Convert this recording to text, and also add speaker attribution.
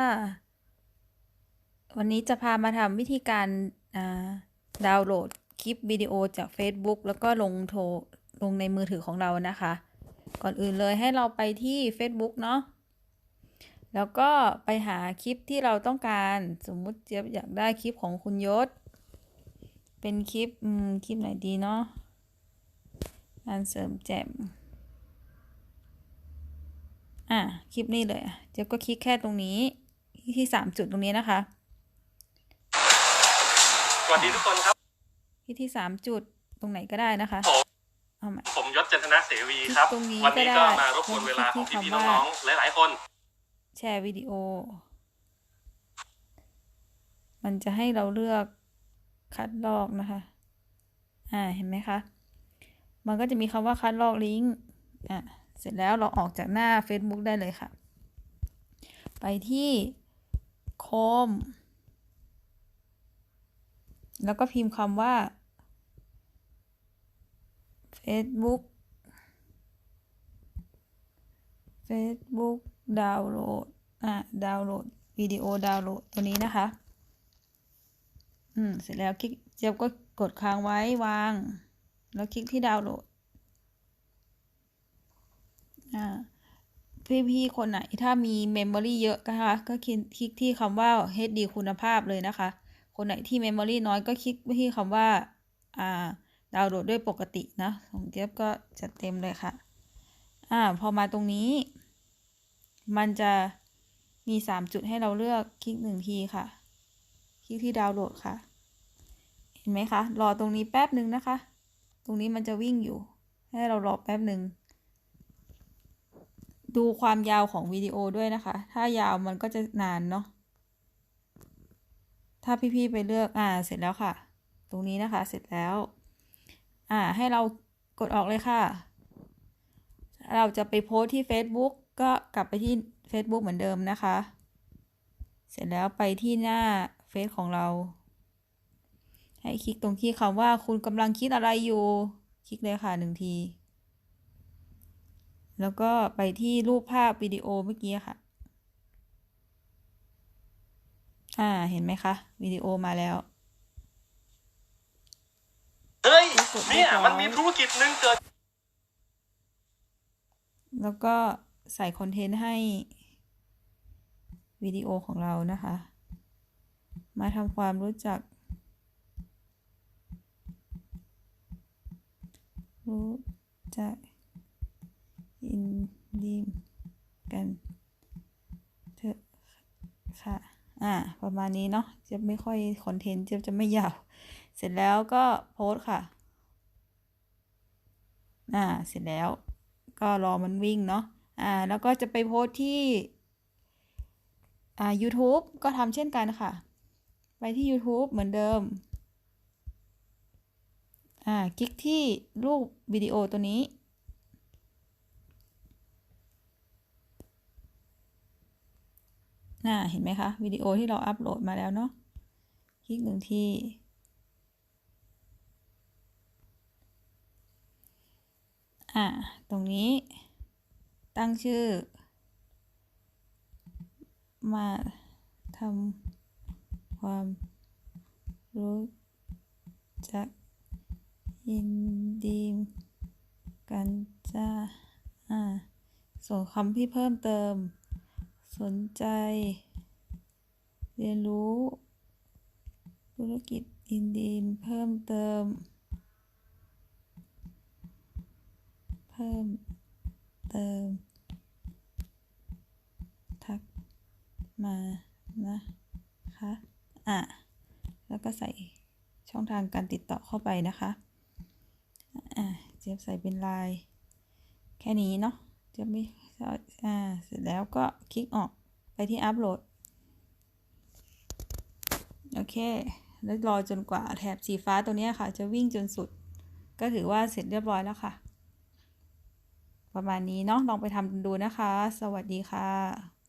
Speaker 1: ค่ะวันนี้จะพามาทำวิธีการดาวน์โหลดคลิปวิดีโอจาก Facebook แล้วก็ลงโทรลงในมือถือของเรานะคะ ก่อนอื่นเลยให้เราไปที่ Facebook เนาะแล้วก็ไปหาคลิปที่เราต้องการสมมุติเจี๊ยบอยากได้คลิปของคุณยศ เป็นคลิปคลิปไหนดีเนาะงานเสริมแจมอะคลิปนี้เลยเจี๊ยบก็คลิกแค่ตรงนี้ ที่สามจุดตรงนี้นะคะ
Speaker 2: สวัสดีทุกคนครับ
Speaker 1: ที่ที่สามจุดตรงไหนก็ได้นะคะ
Speaker 2: ผม
Speaker 1: เอาใหม่
Speaker 2: ผมยศเจนธนะเสวีครับ
Speaker 1: ตรงนี้
Speaker 2: วันนี้
Speaker 1: ก็
Speaker 2: ก็
Speaker 1: ได้
Speaker 2: มารบกวนเวลาของ
Speaker 1: ที่
Speaker 2: พี่
Speaker 1: คำ
Speaker 2: ๆ
Speaker 1: ว่า
Speaker 2: น้องๆหลายๆคน
Speaker 1: แชร์วิดีโอ มันจะให้เราเลือกคัดลอกนะคะ อ่า เห็นไหมคะ มันก็จะมีคำว่าคัดลอกลิงก์ อะเสร็จแล้วเราออกจากหน้า Facebook ได้เลยค่ะ ไปที่โค ม แล้วก็พิมพ์คำว่า Facebook Facebook ดาวน์โหลด อะ ดาวน์โหลด วิดีโอดาวน์โหลด ตัวนี้นะคะ อืม เสร็จแล้วคลิกเจี๊ยบก็กดค้างไว้วาง แล้วคลิกที่ดาวน์โหลด อ่า พี่ๆคนไหนถ้ามีเมมโมรี่เยอะนะคะก็คลิกที่คำว่า HD คุณภาพเลยนะคะ คนไหนที่เมมโมรี่น้อยก็คลิกที่คำว่าอ่าดาวน์โหลดด้วยปกตินะของเจี๊ยบก็จัดเต็มเลยค่ะอ่าพอมาตรงนี้ มันจะมีสามจุดให้เราเลือกคลิกหนึ่งทีค่ะ คลิกที่ดาวน์โหลดค่ะ เห็นไหมคะ รอตรงนี้แป๊บหนึ่งนะคะ ตรงนี้มันจะวิ่งอยู่ ให้เรารอแป๊บหนึ่ง ดูความยาวของวิดีโอด้วยนะคะ ถ้ายาวมันก็จะนานเนาะ ถ้าพี่ๆไปเลือก อ่า เสร็จแล้วค่ะ ตรงนี้นะคะ เสร็จแล้ว อ่า ให้เรากดออกเลยค่ะ เราจะไปโพสที่ Facebook ก็กลับไปที่ Facebook เหมือนเดิมนะคะ เสร็จแล้วไปที่หน้าเฟซของเรา ให้คลิกตรงที่คำว่าคุณกำลังคิดอะไรอยู่ คลิกเลยค่ะหนึ่งที แล้วก็ไปที่รูปภาพวิดีโอเมื่อกี้ค่ะ อ่า เห็นไหมคะวิดีโอมาแล้ว
Speaker 2: เฮ้ย
Speaker 1: กดเรี
Speaker 2: เนี่ยย
Speaker 1: บร้อย
Speaker 2: มันมีธุรกิจหนึ่งเกิด
Speaker 1: แล้วก็ใส่คอนเทนต์ให้วิดีโอของเรานะคะ มาทำความรู้จัก รู้จัก ยินดีกันเถอะค่ะ อ่า ประมาณนี้เนาะจะไม่ค่อยคอนเทนต์จะจะไม่ยาว เสร็จแล้วก็โพสต์ค่ะ อ่า เสร็จแล้ว ก็รอมันวิ่งเนาะ อ่า แล้วก็จะไปโพสต์ที่ อ่า YouTube ก็ทำเช่นกันค่ะ ไปที่ YouTube เหมือนเดิม อ่า คลิกที่รูปวิดีโอตัวนี้ น่าเห็นไหมคะวิดีโอที่เราอัปโหลดมาแล้วเนาะคลิกหนึ่งทีอ่าตรงนี้ ตั้งชื่อ มาทำความรู้จักยินดีกันจ้าอ่าส่งคำที่เพิ่มเติม สนใจ เรียนรู้ ธุรกิจอินดีมเพิ่มเติม เพิ่มเติม ทักมานะคะอะแล้วก็ใส่ช่องทางการติดต่อเข้าไปนะคะอะเจี๊ยบใส่เป็นลาย แค่นี้เนาะเจะไม่ เสร็จแล้วก็คลิกออกไปที่อัปโหลด โอเค แล้วรอจนกว่าแถบสีฟ้าตัวนี้ค่ะ จะวิ่งจนสุด ก็ถือว่าเสร็จเรียบร้อยแล้วค่ะ ประมาณนี้เนาะลองไปทำดูนะคะ สวัสดีค่ะ